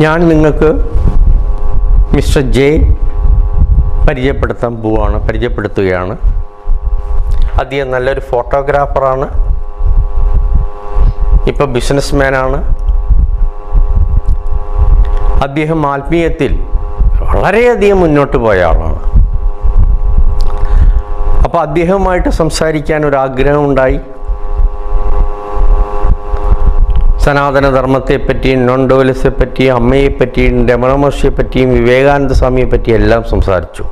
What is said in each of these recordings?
ഞാൻ നിങ്ങൾക്ക് mister J പരിചയപ്പെടുത്താൻ പോവാണ് പരിചയപ്പെടുത്തുകയാണ്. അദ്ദേഹം നല്ലൊരു ഫോട്ടോഗ്രാഫറാണ് ഇപ്പോൾ ബിസിനസ്മാനാണ് അദ്ദേഹം ആത്മീയത്തിൽ വളരെയധികം മുന്നോട്ട് പോയ ആളാണ്. അപ്പോൾ അദ്ദേഹവുമായിട്ട് സംസാരിക്കാൻ ഒരു ആഗ്രഹമുണ്ടായി. സനാതനധർമ്മത്തെ പറ്റിയും നോൺ ഡോലിസെ പറ്റിയും അമ്മയെ പറ്റിയും രമണമഹർഷിയെ പറ്റിയും വിവേകാനന്ദ സ്വാമിയെ എല്ലാം സംസാരിച്ചു.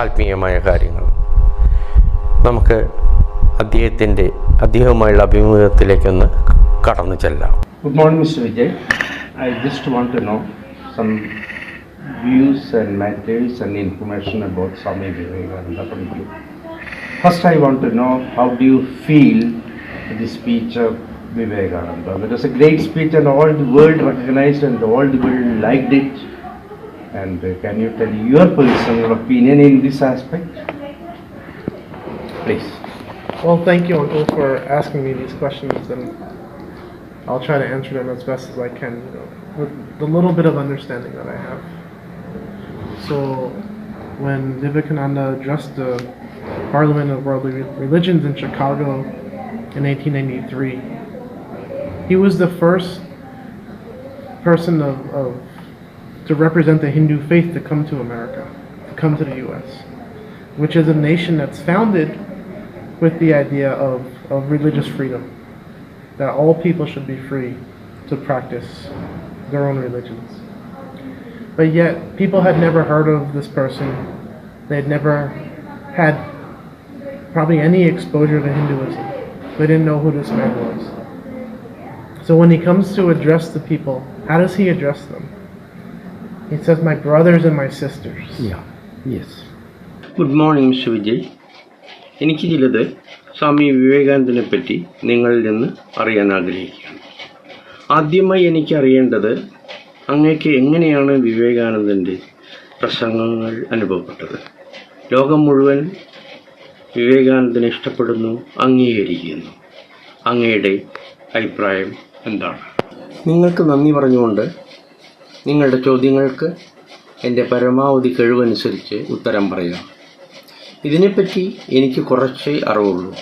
ആത്മീയമായ കാര്യങ്ങൾ. നമുക്ക് അദ്ദേഹത്തിന്റെ അദ്ദേഹവുമായുള്ള അഭിമുഖത്തിലേക്കൊന്ന് കടന്നു ചെല്ലാം. Good morning mister Vijay I just want to know some views and matters and information about Swami Vivekananda first I want to know how do you feel the speech of Vivekananda? That was a great speech, and all the world recognized and all the world liked it. And uh, can you tell your personal opinion in this aspect? Please. Well, thank you, Uncle, for asking me these questions, and I'll try to answer them as best as I can, you know, with the little bit of understanding that I have. So, when Vivekananda addressed the Parliament of World Re- Religions in Chicago in 1893, he was the first person of, of to represent the Hindu faith to come to America, to come to the U.S., which is a nation that's founded with the idea of, of religious freedom, that all people should be free to practice their own religions. But yet, people had never heard of this person. They had never had probably any exposure to Hinduism. They didn't know who this man was. So when he comes to address the people, how does he address them? He says, My brothers and my sisters. Yeah. Yes. Good morning mister Vijay എനിക്ക് ചിലത് സ്വാമി വിവേകാനന്ദനെ പറ്റി നിങ്ങളിൽ നിന്ന് അറിയാൻ ആഗ്രഹിക്കുകയാണ് ആദ്യമായി എനിക്ക് അറിയേണ്ടത് അങ്ങേക്ക് എങ്ങനെയാണ് വിവേകാനന്ദന്റെ പ്രസംഗങ്ങൾ അനുഭവപ്പെട്ടത് ലോകം മുഴുവൻ വിവേകാനന്ദനെ ഇഷ്ടപ്പെടുന്നു അംഗീകരിക്കുന്നു അങ്ങയുടെ അഭിപ്രായം എന്താണ്? നിങ്ങൾക്ക് നന്ദി പറഞ്ഞുകൊണ്ട് നിങ്ങളുടെ ചോദ്യങ്ങൾക്ക് എന്റെ പരമാവധി കഴിവനുസരിച്ച് ഉത്തരം പറയാം. ഇതിനെപ്പറ്റി എനിക്ക് കുറച്ചേ അറിവുള്ളൂ.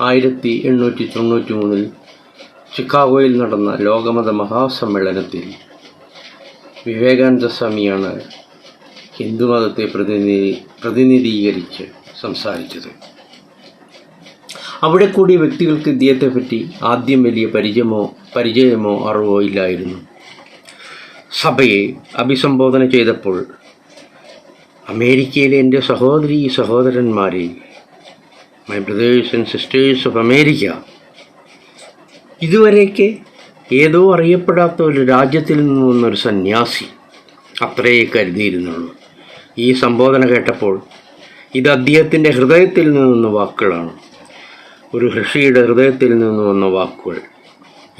ആയിരത്തി എണ്ണൂറ്റി തൊണ്ണൂറ്റി മൂന്നിൽ ചിക്കാഗോയിൽ നടന്ന ലോകമത മഹാസമ്മേളനത്തിൽ വിവേകാനന്ദ സ്വാമിയാണ് ഹിന്ദുമതത്തെ പ്രതിനിധി പ്രതിനിധീകരിച്ച് സംസാരിച്ചത്. അവിടെ കൂടിയ വ്യക്തികൾക്ക് ഇദ്ദേഹത്തെപ്പറ്റി ആദ്യം വലിയ പരിചയമോ പരിചയമോ അറിവോ ഇല്ലായിരുന്നു. സഭയെ അഭിസംബോധന ചെയ്തപ്പോൾ അമേരിക്കയിലെ എന്റെ സഹോദരി സഹോദരന്മാരെ my brothers and sisters of America ഇതുവരെയൊക്കെ ഏതോ അറിയപ്പെടാത്ത ഒരു രാജ്യത്തിൽ നിന്ന് വന്നൊരു സന്യാസി അത്രയേ കരുതിയിരുന്നുള്ളൂ. ഈ സംബോധന കേട്ടപ്പോൾ ഇത് അദ്ദേഹത്തിന്റെ ഹൃദയത്തിൽ നിന്ന് വാക്കുകളാണ്. ഒരു ഋഷിയുടെ ഹൃദയത്തിൽ നിന്ന് വന്ന വാക്കുകൾ.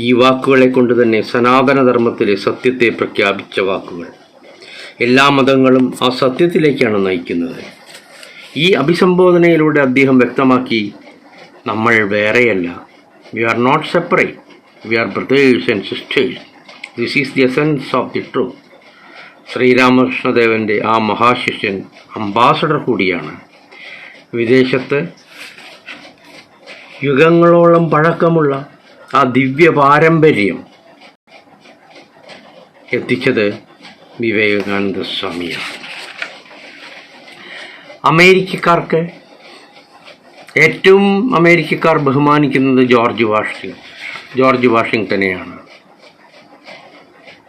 ഈ വാക്കുകളെ കൊണ്ട് തന്നെ സനാതനധർമ്മത്തിലെ സത്യത്തെ പ്രഖ്യാപിച്ച വാക്കുകൾ. എല്ലാ മതങ്ങളും ആ സത്യത്തിലേക്കാണ് നയിക്കുന്നത്. ഈ അഭിസംബോധനയിലൂടെ അദ്ദേഹം വ്യക്തമാക്കി നമ്മൾ വേറെയല്ല. We are not separate we are brothers and sisters this is the essence of the true ശ്രീരാമകൃഷ്ണദേവന്റെ ആ മഹാശിഷ്യൻ അംബാസഡർ കൂടിയാണ്. വിദേശത്ത് യുഗങ്ങളോളം പഴക്കമുള്ള ആ ദിവ്യ പാരമ്പര്യം എത്തിച്ചത് വിവേകാനന്ദ സ്വാമിയാണ്. അമേരിക്കക്കാർക്ക് ഏറ്റവും അമേരിക്കക്കാർ ബഹുമാനിക്കുന്നത് ജോർജ് വാഷിംഗ് ജോർജ് വാഷിങ്ടനെയാണ്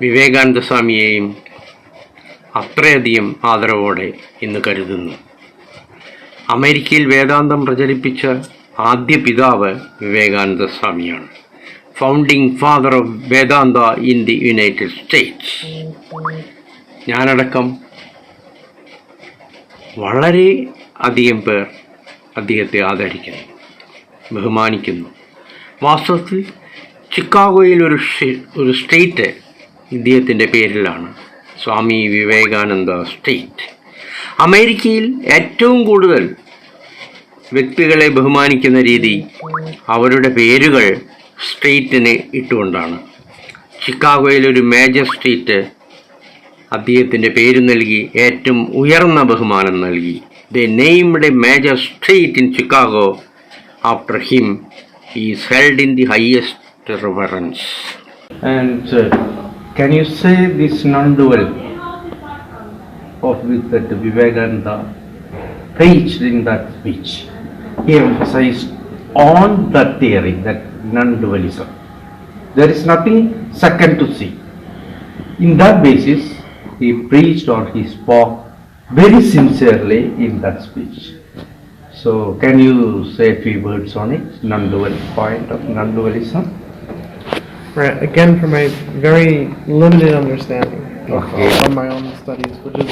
വിവേകാനന്ദ സ്വാമിയെയും അത്രയധികം ആദരവോടെ ഇന്ന് കരുതുന്നു. അമേരിക്കയിൽ വേദാന്തം പ്രചരിപ്പിച്ച ആദ്യ പിതാവ് Vivekananda സ്വാമിയാണ്. Founding father of Vedanta in the United States ഞാനടക്കം വളരെ അധികം പേർ അദ്ദേഹത്തെ ആദരിക്കുന്നു ബഹുമാനിക്കുന്നു. വാസ്തവത്തിൽ ചിക്കാഗോയിൽ ഒരു ഒരു സ്റ്റേറ്റ് ഇദ്ദേഹത്തിന്റെ പേരിലാണ് സ്വാമി വിവേകാനന്ദ സ്റ്റേറ്റ്. അമേരിക്കയിൽ ഏറ്റവും കൂടുതൽ വ്യക്തികളെ ബഹുമാനിക്കുന്ന രീതി അവരുടെ പേരുകൾ സ്ട്രീറ്റിന് ഇട്ടുകൊണ്ടാണ്. ചിക്കാഗോയിൽ ഒരു മേജർ സ്ട്രീറ്റ് അദ്ദേഹത്തിന്റെ പേര് നൽകി ഏറ്റവും ഉയർന്ന ബഹുമാനം നൽകി. They named a major street in Chicago after him is held in the highest reverence. Say this non-dual of with that Vivekananda preached in that speech? He emphasized on that theory, that non-dualism. There is nothing second to see. In that basis, he preached or he spoke very sincerely in that speech. So, can you say a few words on it, non-dual point of non-dualism? Right, again, from my very limited understanding of, Okay. Uh, from my own studies, which is,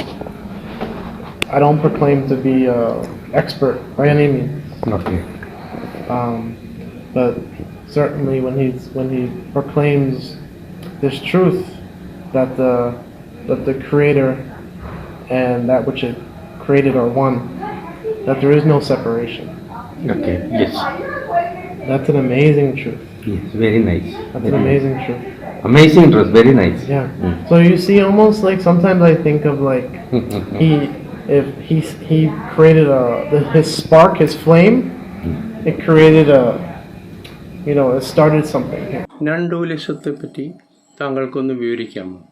I don't proclaim to be a expert by any means. Okay. Um, but certainly when he's when he proclaims this truth that the that the creator and that which it created are one, that there is no separation. Okay, yes, That's an amazing truth. yes, very nice. That's Very an nice. amazing truth. Amazing truth very nice. Yeah. Mm. So you see, almost like sometimes I think of like he, if he he created a the, his spark, his flame, it created a, you know, it started something. നണ്ടൂലിസത്തെ പറ്റി താങ്കൾക്കൊന്ന് വിവരിക്കാമോ?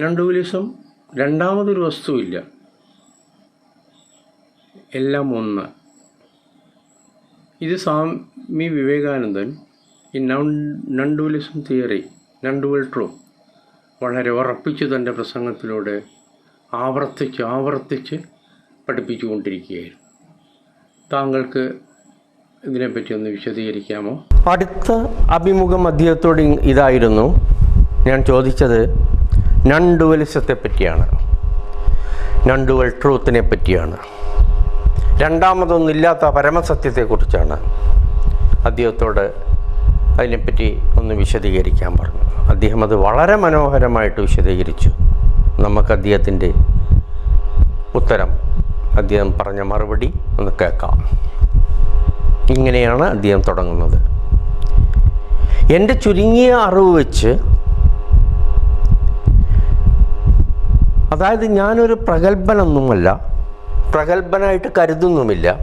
നണ്ടൂലിസം രണ്ടാമതൊരു വസ്തുവില്ല. എല്ലാം ഒന്ന്. ഇത് സ്വാമി വിവേകാനന്ദൻ ഈ non nondualism theory nondual true വളരെ ഉറപ്പിച്ച് തന്റെ പ്രസംഗത്തിലൂടെ ആവർത്തിച്ച് ആവർത്തിച്ച് പഠിപ്പിച്ചുകൊണ്ടിരിക്കുകയായിരുന്നു. താങ്കൾക്ക് ഇതിനെപ്പറ്റി ഒന്ന് വിശദീകരിക്കാമോ? അടുത്ത അഭിമുഖം അദ്ദേഹത്തോട് ഇതായിരുന്നു. ഞാൻ ചോദിച്ചത് നൺ ഡുവലിസത്തെ പറ്റിയാണ്. നൺ ഡുവൽ ട്രൂത്തിനെ പറ്റിയാണ്. രണ്ടാമതൊന്നില്ലാത്ത പരമസത്യത്തെക്കുറിച്ചാണ് അദ്ദേഹത്തോട് അതിനെപ്പറ്റി ഒന്ന് വിശദീകരിക്കാൻ പറഞ്ഞു. അദ്ദേഹം അത് വളരെ മനോഹരമായിട്ട് വിശദീകരിച്ചു. നമുക്ക് അദ്ദേഹത്തിന്റെ ഉത്തരം അദ്ദേഹം പറഞ്ഞ മറുപടി ഒന്ന് കേൾക്കാം. ഇങ്ങനെയാണ് അദ്ദേഹം തുടങ്ങുന്നത്. എന്റെ ചുരുങ്ങിയ അറിവ് വെച്ച് അതായത് ഞാനൊരു പ്രഗത്ഭനൊന്നുമല്ല പ്രഗത്ഭനായിട്ട് കരുതുന്നുമില്ല.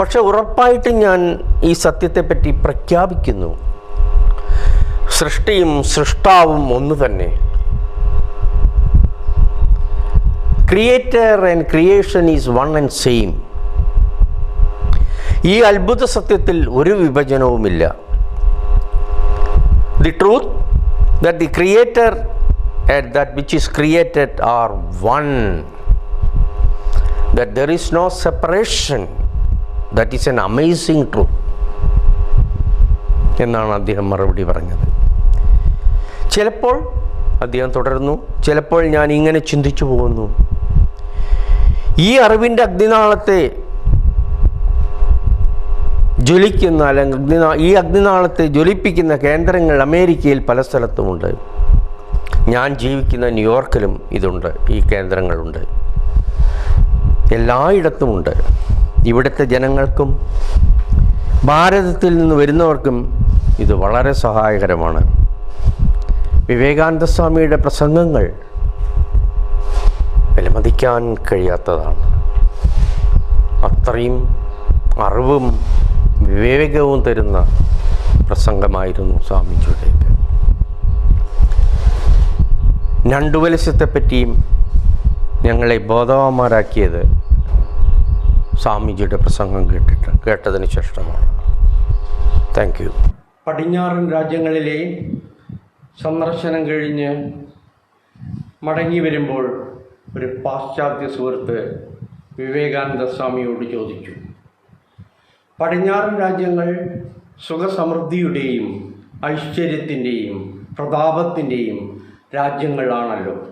പക്ഷെ ഉറപ്പായിട്ട് ഞാൻ ഈ സത്യത്തെപ്പറ്റി പ്രഖ്യാപിക്കുന്നു. സൃഷ്ടിയും സൃഷ്ടാവും ഒന്ന് തന്നെ. Creator and creation is one and same ഈ അത്ഭുത സത്യത്തിൽ ഒരു വിഭജനവുമില്ല. The truth that the creator and that which is created are one that there is no separation that is an amazing truth എന്നാണ് അദ്ദേഹം മറുപടി പറഞ്ഞത്. ചിലപ്പോൾ അദ്ദേഹം തുടർന്നു ചിലപ്പോൾ ഞാൻ ഇങ്ങനെ ചിന്തിച്ചു പോകുന്നു. ഈ അറിവിന്റെ അഗ്നിനാളത്തെ ജ്വലിക്കുന്ന അല്ലെങ്കിൽ അഗ്നിനാ ഈ അഗ്നിനാളത്തെ ജ്വലിപ്പിക്കുന്ന കേന്ദ്രങ്ങൾ അമേരിക്കയിൽ പല സ്ഥലത്തുമുണ്ട്. ഞാൻ ജീവിക്കുന്ന ന്യൂയോർക്കിലും ഇതുണ്ട് ഈ കേന്ദ്രങ്ങളുണ്ട്. എല്ലായിടത്തുമുണ്ട്. ഇവിടുത്തെ ജനങ്ങൾക്കും ഭാരതത്തിൽ നിന്ന് വരുന്നവർക്കും ഇത് വളരെ സഹായകരമാണ്. വിവേകാനന്ദ സ്വാമിയുടെ പ്രസംഗങ്ങൾ വിലമതിക്കാൻ കഴിയാത്തതാണ്. അത്രയും അറിവും വിവേകവും തരുന്ന പ്രസംഗമായിരുന്നു സ്വാമിജിയുടേത്. നണ്ടുവലസ്യത്തെപ്പറ്റിയും ഞങ്ങളെ ബോധവാന്മാരാക്കിയത് സ്വാമിജിയുടെ പ്രസംഗം കേട്ടിട്ട് കേട്ടതിന് ശേഷമാണ്. താങ്ക് യു പടിഞ്ഞാറൻ രാജ്യങ്ങളിലെ സന്ദർശനം കഴിഞ്ഞ് മടങ്ങി വരുമ്പോൾ ഒരു പാശ്ചാത്യ സുഹൃത്ത് വിവേകാനന്ദ സ്വാമിയോട് ചോദിച്ചു. പടിഞ്ഞാറൻ രാജ്യങ്ങൾ സുഖസമൃദ്ധിയുടെയും ഐശ്വര്യത്തിന്റെയും പ്രതാപത്തിന്റെയും രാജ്യങ്ങളാണല്ലോ.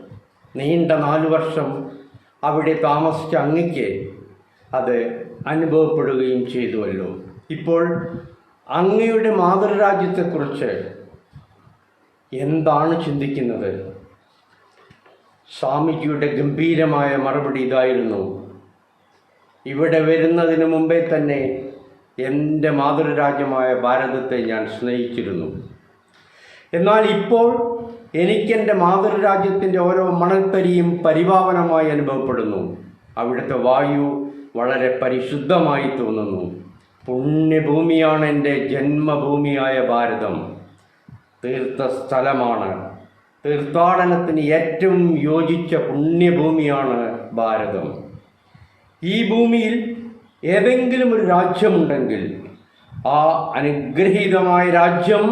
നീണ്ട നാലു വർഷം അവിടെ താമസിച്ച അങ്ങയ്ക്ക് അത് അനുഭവപ്പെടുകയും ചെയ്തുവല്ലോ. ഇപ്പോൾ അങ്ങയുടെ മാതൃരാജ്യത്തെക്കുറിച്ച് എന്താണ് ചിന്തിക്കുന്നത്? സ്വാമിജിയുടെ ഗംഭീരമായ മറുപടി ഇതായിരുന്നു. ഇവിടെ വരുന്നതിന് മുമ്പേ തന്നെ എന്റെ മാതൃരാജ്യമായ ഭാരതത്തെ ഞാൻ സ്നേഹിച്ചിരുന്നു. എന്നാൽ ഇപ്പോൾ എനിക്കെന്റെ മാതൃരാജ്യത്തിന്റെ ഓരോ മണൽത്തരിയും പരിഭാവനമായി അനുഭവപ്പെടുന്നു. അവിടുത്തെ വായു വളരെ പരിശുദ്ധമായി തോന്നുന്നു. പുണ്യഭൂമിയാണ് എന്റെ ജന്മഭൂമിയായ ഭാരതം. തീർത്ഥ സ്ഥലമാണ്. തീർത്ഥാടനത്തിന് ഏറ്റവും യോജിച്ച പുണ്യഭൂമിയാണ് ഭാരതം. ഈ ഭൂമിയിൽ ഏതെങ്കിലും ഒരു രാജ്യമുണ്ടെങ്കിൽ ആ അനുഗ്രഹീതമായ രാജ്യം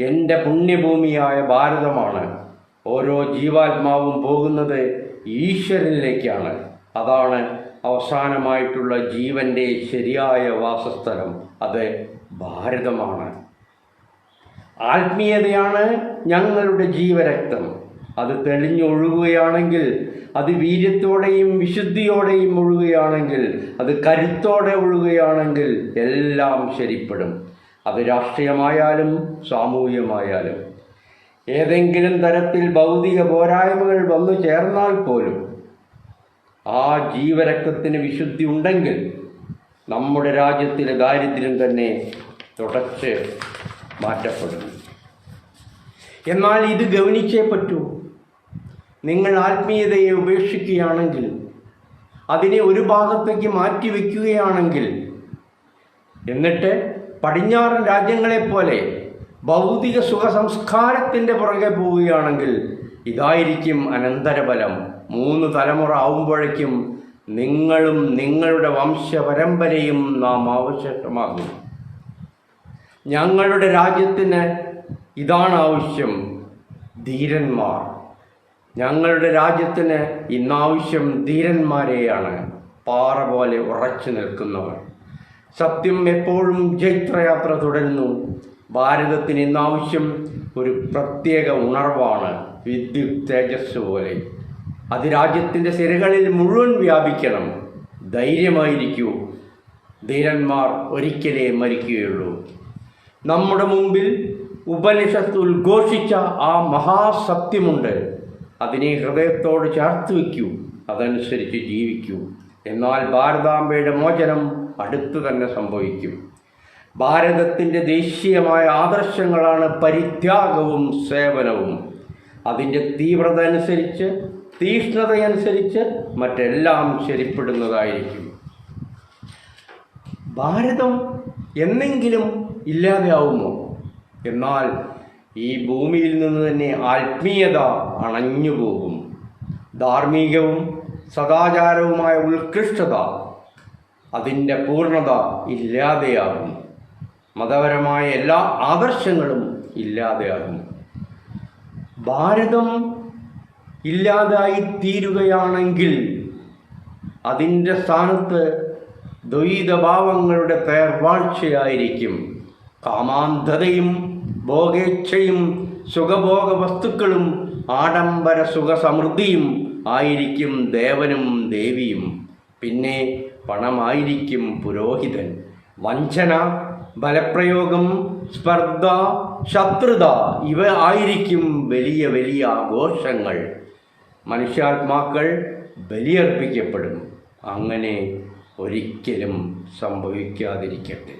എന്റെ പുണ്യഭൂമിയായ ഭാരതമാണ്. ഓരോ ജീവാത്മാവും പോകുന്നത് ഈശ്വരനിലേക്കാണ്. അതാണ് അവസാനമായിട്ടുള്ള ജീവന്റെ ശരിയായ വാസസ്ഥലം. അത് ഭാരതമാണ്. ആത്മീയതയാണ് ഞങ്ങളുടെ ജീവരക്തം. അത് തെളിഞ്ഞൊഴുകുകയാണെങ്കിൽ അത് വീര്യത്തോടെയും വിശുദ്ധിയോടെയും ഒഴുകുകയാണെങ്കിൽ അത് കരുത്തോടെ ഒഴുകുകയാണെങ്കിൽ എല്ലാം ശരിപ്പെടും. അത് രാഷ്ട്രീയമായാലും സാമൂഹികമായാലും. ഏതെങ്കിലും തരത്തിൽ ഭൗതിക പോരായ്മകൾ വന്നു ചേർന്നാൽ പോലും ആ ജീവരക്തത്തിന് വിശുദ്ധി ഉണ്ടെങ്കിൽ നമ്മുടെ രാജ്യത്തിലെ ദാരിദ്ര്യം തന്നെ തുടച്ച് മാറ്റപ്പെടും. എന്നാൽ ഇത് ഗവനിച്ചേ പറ്റൂ. നിങ്ങൾ ആത്മീയതയെ ഉപേക്ഷിക്കുകയാണെങ്കിൽ അതിനെ ഒരു ഭാഗത്തേക്ക് മാറ്റി വയ്ക്കുകയാണെങ്കിൽ എന്നിട്ട് പടിഞ്ഞാറൻ രാജ്യങ്ങളെപ്പോലെ ഭൗതിക സുഖ സംസ്കാരത്തിന്റെ പുറകെ പോവുകയാണെങ്കിൽ ഇതായിരിക്കും അനന്തരബലം മൂന്ന് തലമുറ ആവുമ്പോഴേക്കും നിങ്ങളും നിങ്ങളുടെ വംശപരമ്പരയും നാം ആവശ്യമാകും. ഞങ്ങളുടെ രാജ്യത്തിന് ഇതാണ് ആവശ്യം ധീരന്മാർ. ഞങ്ങളുടെ രാജ്യത്തിന് ഇന്നാവശ്യം ധീരന്മാരെയാണ് പാറ പോലെ ഉറച്ചു നിൽക്കുന്നവർ. സത്യം എപ്പോഴും ജൈത്രയാത്ര തുടരുന്നു. ഭാരതത്തിന് ഇന്നാവശ്യം ഒരു പ്രത്യേക ഉണർവാണ് വിദ്യുത് തേജസ് പോലെ. അത് രാജ്യത്തിന്റെ സിരകളിൽ മുഴുവൻ വ്യാപിക്കണം. ധൈര്യമായിരിക്കൂ. ധീരന്മാർ ഒരിക്കലേ മരിക്കുകയുള്ളൂ. നമ്മുടെ മുമ്പിൽ ഉപനിഷത്ത് ഉദ്ഘോഷിച്ച ആ മഹാസത്യമുണ്ട്. അതിനെ ഹൃദയത്തോട് ചേർത്ത് വയ്ക്കൂ. അതനുസരിച്ച് ജീവിക്കൂ. എന്നാൽ ഭാരതാംബയുടെ മോചനം അടുത്തു തന്നെ സംഭവിക്കും. ഭാരതത്തിന്റെ ദേശീയമായ ആദർശങ്ങളാണ് പരിത്യാഗവും സേവനവും. അതിന്റെ തീവ്രത അനുസരിച്ച് തീഷ്ണതയനുസരിച്ച് മറ്റെല്ലാം ശരിപ്പെടുന്നതായിരിക്കും. ഭാരതം എന്നെങ്കിലും ഇല്ലാതെയാവുമോ? എന്നാൽ ഈ ഭൂമിയിൽ നിന്ന് തന്നെ ആത്മീയത അണഞ്ഞു പോകും. ധാർമ്മികവും സദാചാരവുമായ ഉത്കൃഷ്ടത അതിന്റെ പൂർണത ഇല്ലാതെയാകും. മതപരമായ എല്ലാ ആദർശങ്ങളും ഇല്ലാതെയാകും. ഭാരതം ഇല്ലാതായി തീരുകയാണെങ്കിൽ അതിന്റെ സ്ഥാനത്ത് ദ്വൈതഭാവങ്ങളുടെ പേർവാഴ്ചയായിരിക്കും കാമാന്ധതയും ഭോഗേച്ഛയും സുഖഭോഗ വസ്തുക്കളും ആഡംബര സുഖസമൃദ്ധിയും ആയിരിക്കും ദേവനും ദേവിയും. പിന്നെ പണമായിരിക്കും പുരോഹിതൻ. വഞ്ചന ബലപ്രയോഗം സ്പർദ്ധ ശത്രുത ഇവ ആയിരിക്കും വലിയ വലിയ ആഘോഷങ്ങൾ. മനുഷ്യാത്മാക്കൾ ബലിയർപ്പിക്കപ്പെടും. അങ്ങനെ ഒരിക്കലും സംഭവിക്കാതിരിക്കട്ടെ.